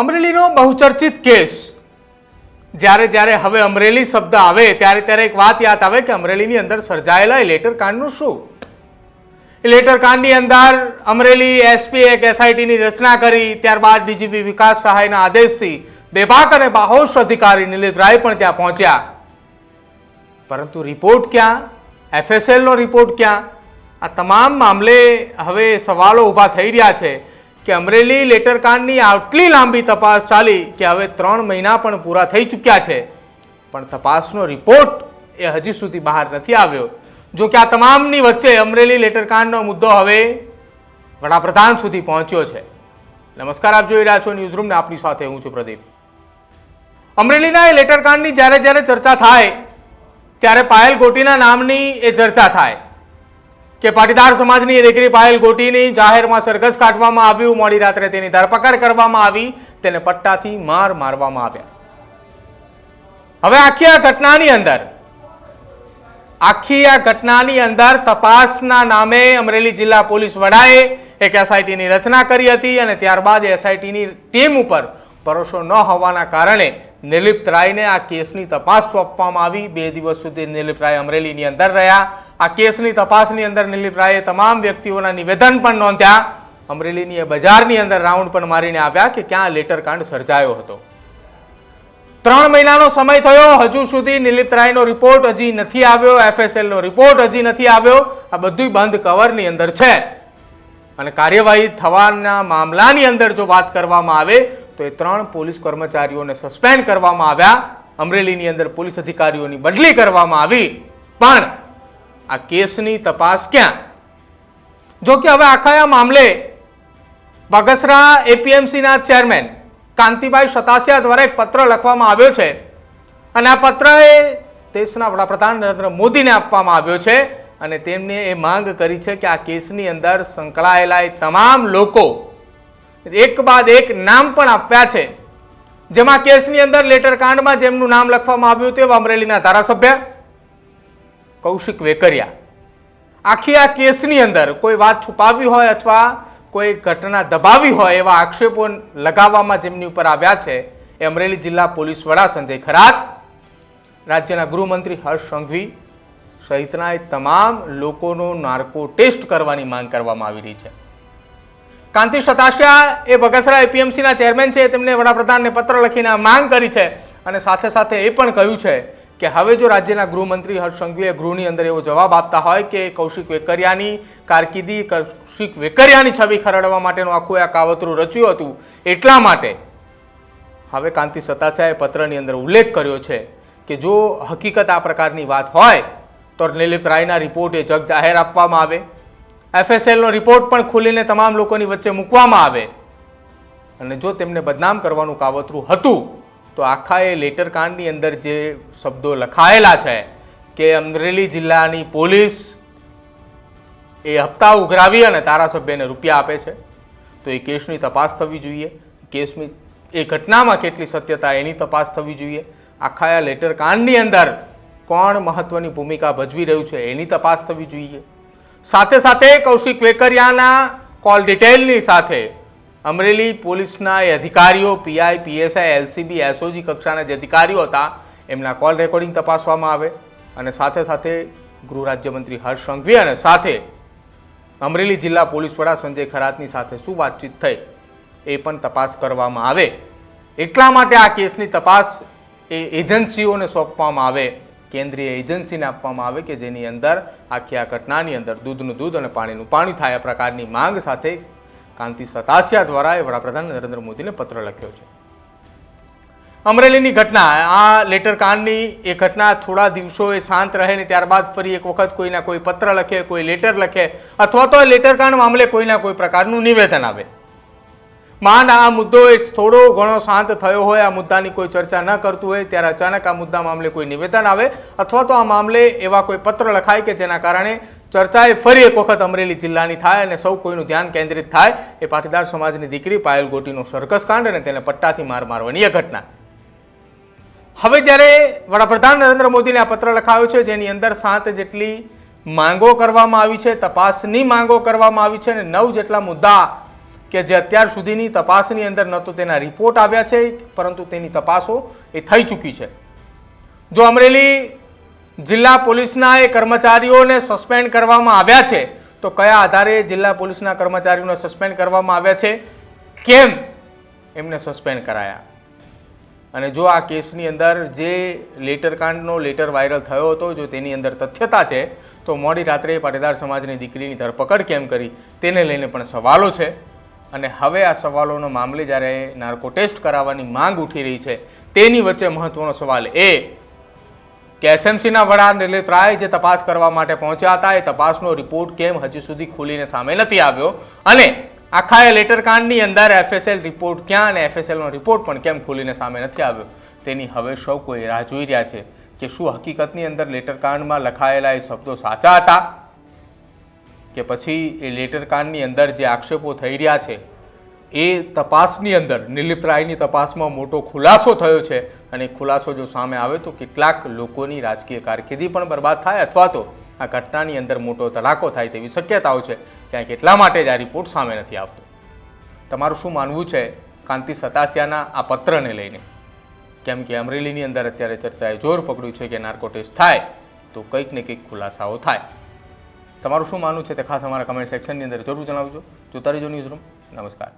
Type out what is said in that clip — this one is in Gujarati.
અમરેલીનો બહુચર્ચિત કેસ. જ્યારે જ્યારે હવે અમરેલી શબ્દ આવે, ત્યારે ત્યારે એક વાત યાદ આવે કે અમરેલીની અંદર સર્જાયેલા લેટર કાંડનું શું? લેટર કાંડની અંદર અમરેલી એસપી એક એસઆઈટીની રચના કરી, ત્યારબાદ ડીજીપી વિકાસ સહાયના આદેશથી બેભાક અને બાહોશ અધિકારી નિલિત રાય પણ ત્યાં પહોંચ્યા. પરંતુ રિપોર્ટ ક્યાં? એફએસએલનો રિપોર્ટ ક્યાં? આ તમામ મામલે હવે સવાલો ઊભા થઈ રહ્યા છે. કે અમરેલી લેટરકાંડની આટલી લાંબી તપાસ ચાલી કે હવે ત્રણ મહિના પણ પૂરા થઈ ચૂક્યા છે. પણ તપાસનો રિપોર્ટ એ હજી સુધી બહાર નથી આવ્યો. જો કે આ તમામની વચ્ચે અમરેલી લેટરકાંડનો મુદ્દો હવે વડાપ્રધાન સુધી પહોંચ્યો છે. નમસ્કાર, આપ જોઈ રહ્યા છો ન્યૂઝરૂમને. આપની સાથે હું છું પ્રદીપ. અમરેલીના એ લેટરકાંડની જ્યારે જ્યારે ચર્ચા થાય, ત્યારે પાયલ ગોટીના નામની એ ચર્ચા થાય. કે પાટીદાર સમાજની દીકરી પાયલ ગોટીની જાહેરમાં સરઘસ કાઢવામાં આવ્યું, મોડી રાત્રે તેની ધરપકડ કરવામાં આવી, તેને પટ્ટાથી માર મારવામાં આવ્યા. હવે આખી આ ઘટનાની અંદર, આખી આ ઘટનાની અંદર તપાસના નામે અમરેલી જિલ્લા પોલીસ વડાએ એક એસઆઈટીની રચના કરી હતી અને ત્યારબાદ એસઆઈટીની ટીમ ઉપર ભરોસો ન હોવાના કારણે નિલિપ્ત રાયને આ કેસની તપાસ સોંપવામાં આવી. બે દિવસ સુધી નિલિપ્ત રાય અમરેલીની અંદર રહ્યા. આ કેસની તપાસની અંદર નિલિપ્ત રાયે તમામ વ્યક્તિઓના નિવેદન પણ નોંધ્યા. અમરેલીની બજારની અંદર રાઉન્ડ પણ મારીને આવ્યા કે ક્યાં લેટર કાંડ સર્જાયો હતો. ત્રણ મહિનાનો સમય થયો. હજુ સુધી નિલિપ્ત રાયનો રિપોર્ટ હજી નથી આવ્યો. એફએસએલનો રિપોર્ટ હજી નથી આવ્યો. આ બધું બંધ કવરની અંદર છે. અને કાર્યવાહી થવાના મામલાની અંદર જો વાત કરવામાં આવે તો એ ત્રણ પોલીસ કર્મચારીઓને સસ્પેન્ડ કરવામાં આવ્યા. અમરેલીની અંદર પોલીસ અધિકારીઓની બદલી કરવામાં આવી. પણ આ કેસની તપાસ ક્યાં? જો કે હવે આખા આ મામલે બગસરા એપીએમસીના ચેરમેન કાંતિભાઈ સતાસિયા દ્વારા એક પત્ર લખવામાં આવ્યો છે. અને આ પત્ર એ દેશના વડાપ્રધાન નરેન્દ્ર મોદીને આપવામાં આવ્યો છે. અને તેમને એ માંગ કરી છે કે આ કેસની અંદર સંકળાયેલા એ તમામ લોકો એક બાદ એક નામ પણ આપ્યા છે. જેમાં કેસની અંદર લેટર કાંડમાં જેમનું નામ લખવામાં આવ્યું હતું અમરેલીના ધારાસભ્ય કૌશિક વેકરિયા. આખી આ કેસની અંદર કોઈ વાત છુપાવી હોય અથવા કોઈ ઘટના દબાવી હોય એવા આક્ષેપો લગાવવામાં જેમની ઉપર આવ્યા છે એ અમરેલી જિલ્લા પોલીસ વડા સંજય ખરાત, રાજ્યના ગૃહમંત્રી હર્ષ સંઘવી સહિતના એ તમામ લોકોનો નાર્કો ટેસ્ટ કરવાની માંગ કરવામાં આવી રહી છે. કાંતિ સતાશિયા એ બગસરા એપીએમસીના ચેરમેન છે. તેમણે વડાપ્રધાનને પત્ર લખીને માંગ કરી છે અને સાથે સાથે એ પણ કહ્યું છે કે હવે જો રાજ્યના ગૃહમંત્રી હર્ષ સંઘવીએ ગૃહની અંદર એવો જવાબ આપતા હોય કે કૌશિક વેકરિયાની કારકિર્દી, કૌશિક વેકરિયાની છબી ખરડવા માટેનું આખું આ કાવતરું રચ્યું હતું, એટલા માટે હવે કાંતિ સતાશિયાએ પત્રની અંદર ઉલ્લેખ કર્યો છે કે જો હકીકત આ પ્રકારની વાત હોય, તો નિલિપ રાયના રિપોર્ટ એ જગ જાહેર આપવામાં આવે. એફએસએલનો રિપોર્ટ પણ ખોલીને તમામ લોકોની વચ્ચે મૂકવામાં આવે. અને જો તેમને બદનામ કરવાનું કાવતરું હતું, તો આખા એ લેટર કાંડની અંદર જે શબ્દો લખાયેલા છે કે અમરેલી જિલ્લાની પોલીસ એ હપ્તા ઉઘરાવી અને ધારાસભ્યને રૂપિયા આપે છે, તો એ કેસની તપાસ થવી જોઈએ. કેસની, એ ઘટનામાં કેટલી સત્યતા એની તપાસ થવી જોઈએ. આખા આ લેટર કાંડની અંદર કોણ મહત્વની ભૂમિકા ભજવી રહ્યું છે એની તપાસ થવી જોઈએ. સાથે સાથે કૌશિક વેકરિયાના કોલ ડિટેલની સાથે અમરેલી પોલીસના અધિકારીઓ, પીઆઈ, પીએસઆઈ, એલસીબી, એસઓજી કક્ષાના જે અધિકારીઓ હતા, એમના કોલ રેકોર્ડિંગ તપાસવામાં આવે અને સાથે સાથે ગૃહ રાજ્યમંત્રી હર્ષ સંઘવી અને સાથે અમરેલી જિલ્લા પોલીસ વડા સંજય ખરાતની સાથે શું વાતચીત થઈ એ પણ તપાસ કરવામાં આવે. એટલા માટે આ કેસની તપાસ એ એજન્સીઓને સોંપવામાં આવે કેન્દ્રીય એજન્સીને આપવામાં આવે કે જેની અંદર આખી આ ઘટનાની અંદર દૂધનું દૂધ અને પાણીનું પાણી થાય, આ પ્રકારની માંગ સાથે કાંતિ સતાસિયા દ્વારા એ વડાપ્રધાન નરેન્દ્ર મોદીને પત્ર લખ્યો છે. અમરેલીની ઘટના, આ લેટર કાંડની એ ઘટના થોડા દિવસો એ શાંત રહે ને ત્યારબાદ ફરી એક વખત કોઈના કોઈ પત્ર લખે, કોઈ લેટર લખે, અથવા તો લેટર કાંડ મામલે કોઈના કોઈ પ્રકારનું નિવેદન આવે. માંડ આ મુદ્દો એ થોડો ઘણો શાંત થયો હોય, આ મુદ્દાની કોઈ ચર્ચા ન કરતું હોય, ત્યારે અચાનક આ મુદ્દા મામલે કોઈ નિવેદન આવે અથવા તો આ મામલે એવા કોઈ પત્ર લખાય કે જેના કારણે ચર્ચાએ ફરી એક વખત અમરેલી જિલ્લાની થાય અને સૌ કોઈનું ધ્યાન કેન્દ્રિત થાય. એ પાટીદાર સમાજની દીકરી પાયલ ગોટીનો સર્કસ કાંડ અને તેને પટ્ટાથી માર મારવાની એ ઘટના. હવે જ્યારે વડાપ્રધાન નરેન્દ્ર મોદીને આ પત્ર લખાયો છે, જેની અંદર સાત જેટલી માંગો કરવામાં આવી છે, તપાસની માંગો કરવામાં આવી છે અને નવ જેટલા મુદ્દા કે જે અત્યાર સુધીની તપાસની અંદર ન તો તેના રિપોર્ટ આવ્યા છે, પરંતુ તેની તપાસો એ થઈ ચૂકી છે. જો અમરેલી જિલ્લા પોલીસના એ કર્મચારીઓને સસ્પેન્ડ કરવામાં આવ્યા છે, તો કયા આધારે જિલ્લા પોલીસના કર્મચારીઓને સસ્પેન્ડ કરવામાં આવ્યા છે? કેમ એમને સસ્પેન્ડ કરાયા? અને જો આ કેસની અંદર જે લેટર કાંડનો લેટર વાયરલ થયો હતો, જો તેની અંદર તથ્યતા છે, તો મોડી રાત્રે પાટીદાર સમાજની દીકરીની ધરપકડ કેમ કરી? તેને લઈને પણ સવાલો છે. અને હવે આ સવાલોનો મામલે જ્યારે નાર્કો ટેસ્ટ કરાવવાની માંગ ઉઠી રહી છે, તેની વચ્ચે મહત્વનો સવાલ એ, કે એસએમસીના વડા નિલેત રાય જે તપાસ કરવા માટે પહોંચ્યા હતા, એ તપાસનો રિપોર્ટ કેમ હજી સુધી ખુલીને સામે નથી આવ્યો? અને આખા એ લેટર કાંડની અંદર એફએસએલ રિપોર્ટ ક્યાં અને એફએસએલનો રિપોર્ટ પણ કેમ ખુલીને સામે નથી આવ્યો? તેની હવે સૌ કોઈ રાહ જોઈ રહ્યા છે કે શું હકીકતની અંદર લેટર કાંડમાં લખાયેલા એ શબ્દો સાચા હતા? કે પછી એ લેટર કાંડની અંદર જે આક્ષેપો થઈ રહ્યા છે, એ તપાસની અંદર, નિલિપ્ત રાયની તપાસમાં મોટો ખુલાસો થયો છે અને ખુલાસો જો સામે આવે તો કેટલાક લોકોની રાજકીય કારકિર્દી પણ બરબાદ થાય અથવા તો આ ઘટનાની અંદર મોટો ધડાકો થાય તેવી શક્યતાઓ છે ક્યાંક એટલા માટે જ આ રિપોર્ટ સામે નથી આવતો. તમારું શું માનવું છે કાંતિ સતાસિયાના આ પત્રને લઈને? કેમ કે અમરેલીની અંદર અત્યારે ચર્ચાએ જોર પકડ્યું છે કે નાર્કો થાય તો કંઈક ને કંઈક ખુલાસાઓ થાય. તમારું શું માનવું છે તે ખાસ અમારા કમેન્ટ સેક્શનની અંદર જરૂર જણાવજો. જોતા રહેજો ન્યૂઝ રૂમ નમસ્કાર.